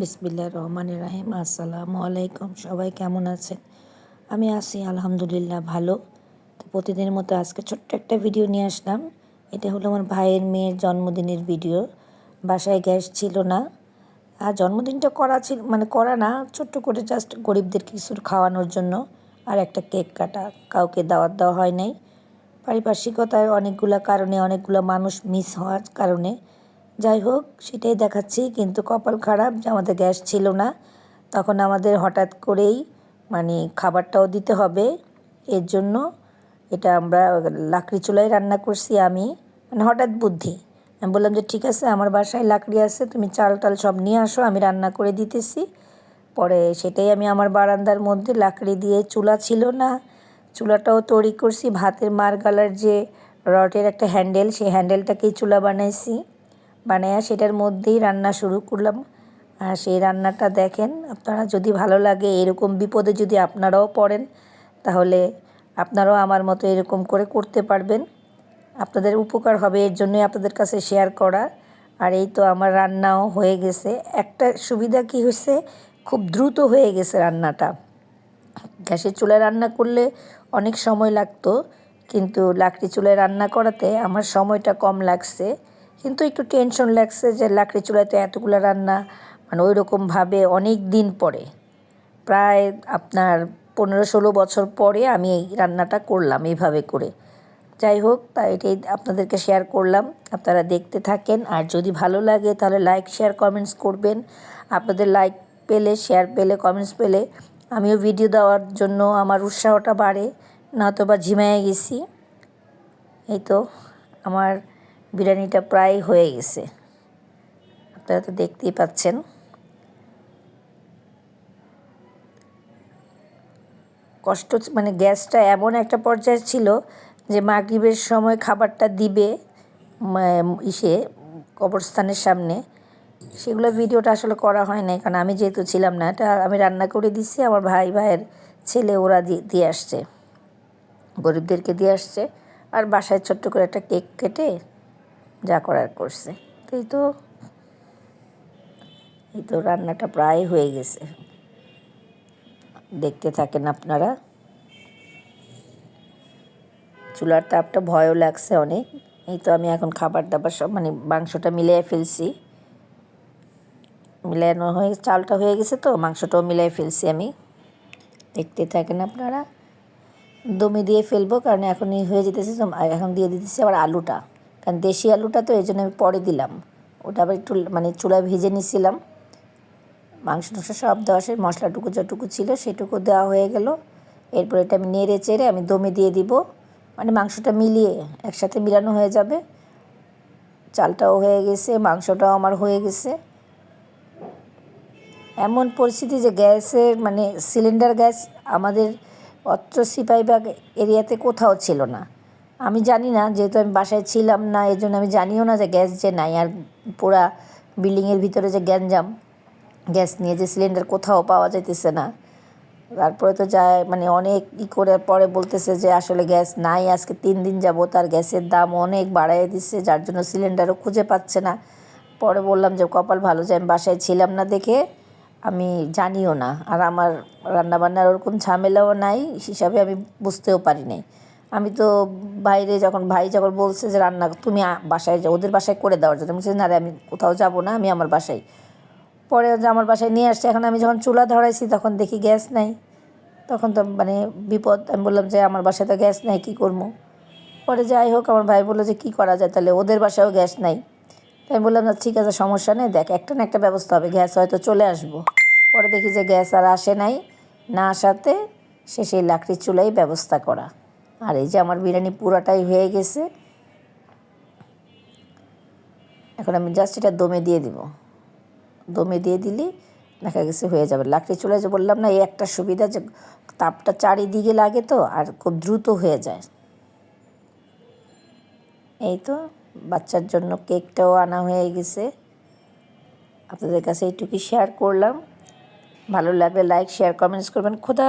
বিসমিল্লা রহমান রাহিম। আসসালামু আলাইকুম। সবাই কেমন আছেন? আমি আছি আলহামদুলিল্লাহ ভালো। তো প্রতিদিনের মতো আজকে ছোট্ট একটা ভিডিও নিয়ে আসলাম। এটা হলো আমার ভাইয়ের মেয়ের জন্মদিনের ভিডিও। বাসায় গ্যাস ছিল না। আর জন্মদিনটা করা ছিল মানে করা না, ছোট্ট করে জাস্ট গরিবদের কিছু খাওয়ানোর জন্য। আর একটা কেক কাটা, কাউকে দাওয়াত দেওয়া হয় নাই। পারিপার্শ্বিকতায় অনেকগুলো কারণে, অনেকগুলো মানুষ মিস হওয়ার কারণে যাই হোক সেটাই দেখাচ্ছি। কিন্তু কপাল খারাপ যে আমাদের গ্যাস ছিল না। তখন আমাদের হঠাৎ করেই মানে খাবারটাও দিতে হবে। এর জন্য এটা আমরা লাকড়ি চুলায় রান্না করছি আমি। মানে হঠাৎ বুদ্ধি। আমি বললাম যে, ঠিক আছে, আমার বাসায় লাকড়ি আছে, তুমি চাল টাল সব নিয়ে আসো, আমি রান্না করে দিতেছি। পরে সেটাই আমি আমার বারান্দার মধ্যে লাকড়ি দিয়ে চুলা ছিল না। চুলাটাও তৈরি করছি। ভাতের মার গালার যে রটের একটা হ্যান্ডেল, সেই হ্যান্ডেলটাকেই চুলা বানাইছি। বানাইয়া সেটার মধ্যেই রান্না শুরু করলাম। আর সেই রান্নাটা দেখেন, আপনারা যদি ভালো লাগে এরকম বিপদে যদি আপনারাও পড়েন, তাহলে আপনারাও আমার মতো এরকম করে করতে পারবেন। আপনাদের উপকার হবে, এর জন্যই আপনাদের কাছে শেয়ার করা। আর এই তো আমার রান্নাও হয়ে গেছে। একটা সুবিধা কি হয়েছে? খুব দ্রুত হয়ে গেছে রান্নাটা। গ্যাসের চুলায় রান্না করলে অনেক সময় লাগতো, কিন্তু লাকড়ি চুলায় রান্না করাতে আমার সময়টা কম লাগছে। কিন্তু একটু টেনশন লাগছে যে লাকড়ি চুলায় তো এতগুলো রান্না মানে ওই রকমভাবে অনেক দিন পরে। প্রায় আপনার পনেরো ষোলো বছর পরে আমি এই রান্নাটা করলাম এইভাবে করে। যাই হোক তাই এটাই আপনাদেরকে শেয়ার করলাম। আপনারা দেখতে থাকেন। আর যদি ভালো লাগে, তাহলে লাইক শেয়ার কমেন্টস করবেন। আপনাদের লাইক পেলে শেয়ার পেলে কমেন্টস পেলে আমিও ভিডিও দেওয়ার জন্য আমার উৎসাহটা বাড়ে। নয়তো বা ঝিমাইয়ে গেছি। এই তো, আমার বিরিয়ানিটা প্রায় হয়ে গেছে। আপনারা তো দেখতেই পাচ্ছেন। কষ্ট মানে গ্যাসটা এমন একটা পর্যায়ে ছিল যে মাগরিবের সময় খাবারটা দিবে ইসে কবরস্থানের সামনে। সেগুলো ভিডিওটা আসলে করা হয় নাই, কারণ আমি যেহেতু ছিলাম না, এটা আমি রান্না করে দিছি, আমার ভাই ভাইয়ের ছেলে ওরা দিয়ে আসছে। গরিবদেরকে দিয়ে আসছে। আর বাসায় ছোট্ট করে একটা কেক কেটে যা করার করছে। এই তো এই তো রান্নাটা প্রায় হয়ে গেছে। দেখতে থাকেন আপনারা। চুলার তাপটা ভয়ও লাগছে অনেক। এই তো আমি এখন খাবার দাবার সব মানে মাংসটা মিলিয়ে ফেলছি। মিলানো হয়ে, চালটা হয়ে গেছে তো, মাংসটাও মিলাই ফেলছি আমি। দেখতে থাকেন আপনারা। দমে দিয়ে ফেলব, কারণ এখনই হয়ে যেতেছে এখন দিয়ে দিতেছি আবার আলুটা। কারণ দেশি আলুটা তো এই জন্য আমি পরে দিলাম। ওটা আবার একটু মানে চুলায় ভেজে নিছিলাম। মাংস টাংস সব দেওয়া সে মশলাটুকু যটুকু ছিল সেটুকু দেওয়া হয়ে গেল। এরপর এটা আমি নেড়ে চেড়ে আমি দমে দিয়ে দিব। মানে মাংসটা মিলিয়ে একসাথে মিলানো হয়ে যাবে। চালটাও হয়ে গেছে, মাংসটাও আমার হয়ে গেছে। এমন পরিস্থিতি যে গ্যাসের মানে সিলিন্ডার গ্যাস আমাদের অত্র সিপাহীবাগ এরিয়াতে কোথাও ছিল না। আমি জানি না, যেহেতু আমি বাসায় ছিলাম না এই জন্য আমি জানিও না যে গ্যাস যে নাই। আর পুরা বিল্ডিংয়ের ভিতরে যে গ্যাঞ্জাম, গ্যাস নিয়ে যে সিলিন্ডার কোথাও পাওয়া যাইতেছে না। তারপরে তো যায় মানে অনেক ই করে পরে বলতেছে যে আসলে গ্যাস নাই, আজকে তিন দিন যাব তার গ্যাসের দাম অনেক বাড়াইয়ে দিচ্ছে যার জন্য সিলিন্ডারও খুঁজে পাচ্ছে না। পরে বললাম যে কপাল ভালো যে আমি বাসায় ছিলাম না দেখে আমি জানিও না। আর আমার রান্নাবান্নার ওরকম ঝামেলাও নাই, হিসাবে আমি বুঝতেও পারি নাই। আমি তো বাইরে যখন ভাই যখন বলছে যে রান্না তুমি বাসায় যাও, ওদের বাসায় করে দেওয়ার জন্য। আমি বলছি, না রে, আমি কোথাও যাব না, আমি আমার বাসায়। পরে যে আমার বাসায় নিয়ে আসছে, এখন আমি যখন চুলা ধরাইছি, তখন দেখি গ্যাস নাই। তখন তো মানে বিপদ, আমি বললাম যে আমার বাসায় তো গ্যাস নাই, কী করব? পরে যাই হোক, আমার ভাই বলল যে কী করা যায়, তাহলে ওদের বাসায়ও গ্যাস নাই। তাই বললাম, না, ঠিক আছে, সমস্যা নেই, দেখ, একটা না একটা ব্যবস্থা হবে, গ্যাস হয়তো চলে আসব। পরে দেখি যে গ্যাস আর আসে নাই। না আসাতে সে সেই লাকড়ির চুলাই ব্যবস্থা করা। আর এই যে আমার বিরিয়ানি পুরাটাই হয়ে গেছে। এখন আমি জাস্ট এটা দমে দিয়ে দিব। দমে দিয়ে দিলি দেখা গেছে হয়ে যাবে। লাকড়ি চুলায় যে বললাম না, এই একটা সুবিধা যে তাপটা চারিদিকে লাগে তো, আর খুব দ্রুত হয়ে যায়। এই তো বাচ্চার জন্য কেকটাও আনা হয়ে গেছে। আপনাদের কাছে এইটুকুই শেয়ার করলাম। ভালো লাগলে লাইক শেয়ার কমেন্টস করবেন। খোদা